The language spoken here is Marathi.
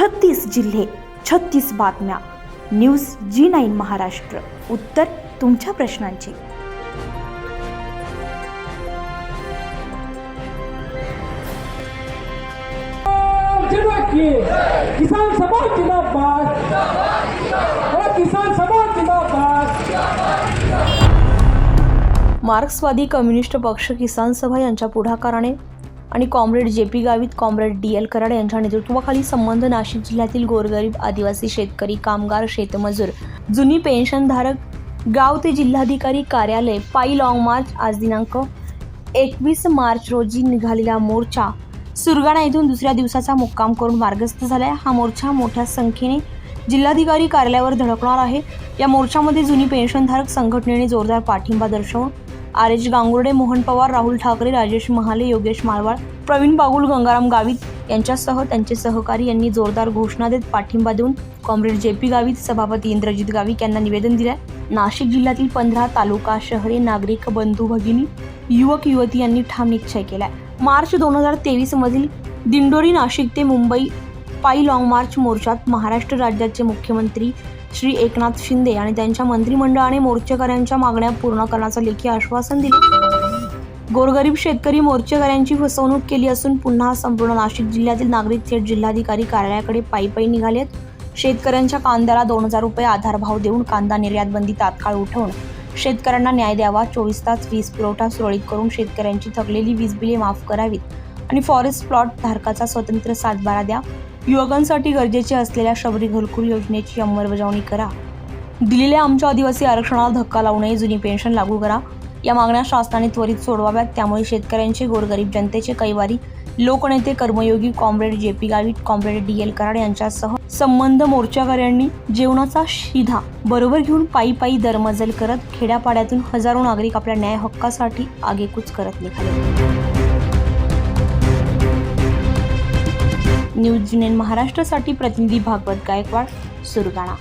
छत्तीस जिल्हे छत्तीस बातम्या. News G nine Maharashtra. उत्तर तुमच्या प्रश्नांची. किसान समाज जिंदाबाद. और किसान समाज जिंदाबाद. मार्क्सवादी कम्युनिस्ट पक्ष किसान सभा यांच्या पुढाकाराने आणि comrade J P Gavit comrade D L Karad यांच्या नेतृत्वाखाली संबंध नाशिक जिल्ह्यातील गोरगरीब आदिवासी शेतकरी कामगार शेतमजूर. जुनी पेन्शनधारक गाव ते जिल्हाधिकारी कार्यालय पायी लाँग मार्च आज दिनांक एकवीस मार्च रोजी निघालेला मोर्चा. सुरगाणा येथून दुसऱ्या दिवसाचा मुक्काम करून मार्गस्थ झालाय. हा मोर्चा मोठ्या संख्येने जिल्हाधिकारी कार्यालयावर धडकणार आहे. या मोर्चामध्ये जुनी पेन्शनधारक संघटनेने जोरदार पाठिंबा दर्शवून आर एच गांगुर्डे मोहन पवार राहुल ठाकरे राजेश महाले योगेश माळवाळ प्रवीण बागुल गंगाराम गावित यांच्यासह त्यांचे सहकारी यांनी जोरदार घोषणा देत पाठिंबा देऊन कॉम्रेड जे पी गावित सभापती इंद्रजित गावित यांना निवेदन दिलंय. नाशिक जिल्ह्यातील पंधरा तालुका शहरे नागरिक बंधू भगिनी युवक युवती यांनी ठाम निश्चय केलाय. मार्च दोन हजार तेवीस मधील दिंडोरी नाशिक ते मुंबई पायी लाँग मार्च मोर्चात महाराष्ट्र राज्याचे मुख्यमंत्री श्री एकनाथ शिंदे आणि त्यांच्या मंत्रिमंडळाने मोर्चेकऱ्यांच्या मागण्या पूर्ण करण्याचं लेखी आश्वासन दिले. गोरगरीब शेतकरी मोर्चेकऱ्यांची फसवणूक केली असून पुन्हा संपूर्ण नाशिक जिल्ह्यातील नागरिक थेट जिल्हाधिकारी कार्यालयाकडे पायी पायी निघालेत. शेतकऱ्यांच्या कांद्याला दोन हजार रुपये आधारभाव देऊन कांदा निर्यात बंदी तात्काळ उठवून शेतकऱ्यांना न्याय द्यावा चोवीस तास वीज पुरवठा सुरळीत करून शेतकऱ्यांची थकलेली वीज बिले माफ करावीत आणि फॉरेस्ट प्लॉट धारकाचा स्वतंत्र सातबारा द्या. युवकांसाठी गरजेचे असलेल्या शबरी घरकुल योजनेची अंमलबजावणी करा. दिलेल्या आमच्या आदिवासी आरक्षणाला धक्का लावू नये जुनी पेन्शन लागू करा. या मागण्या शासनाने त्वरित सोडवाव्यात. त्यामुळे शेतकऱ्यांचे गोरगरीब जनतेचे कैवारी लोकनेते कर्मयोगी comrade J P Gavit comrade D L Karad यांच्यासह संबंध मोर्चाकऱ्यांनी जेवणाचा शिधा बरोबर घेऊन पायी पायी दरमजल करत खेड्यापाड्यातून हजारो नागरिक आपल्या न्याय हक्कासाठी आगेकूच करत निघाले. न्यूज जिनेन महाराष्ट्रासाठी प्रतिनिधी भागवत गायकवाड सुरगाणा.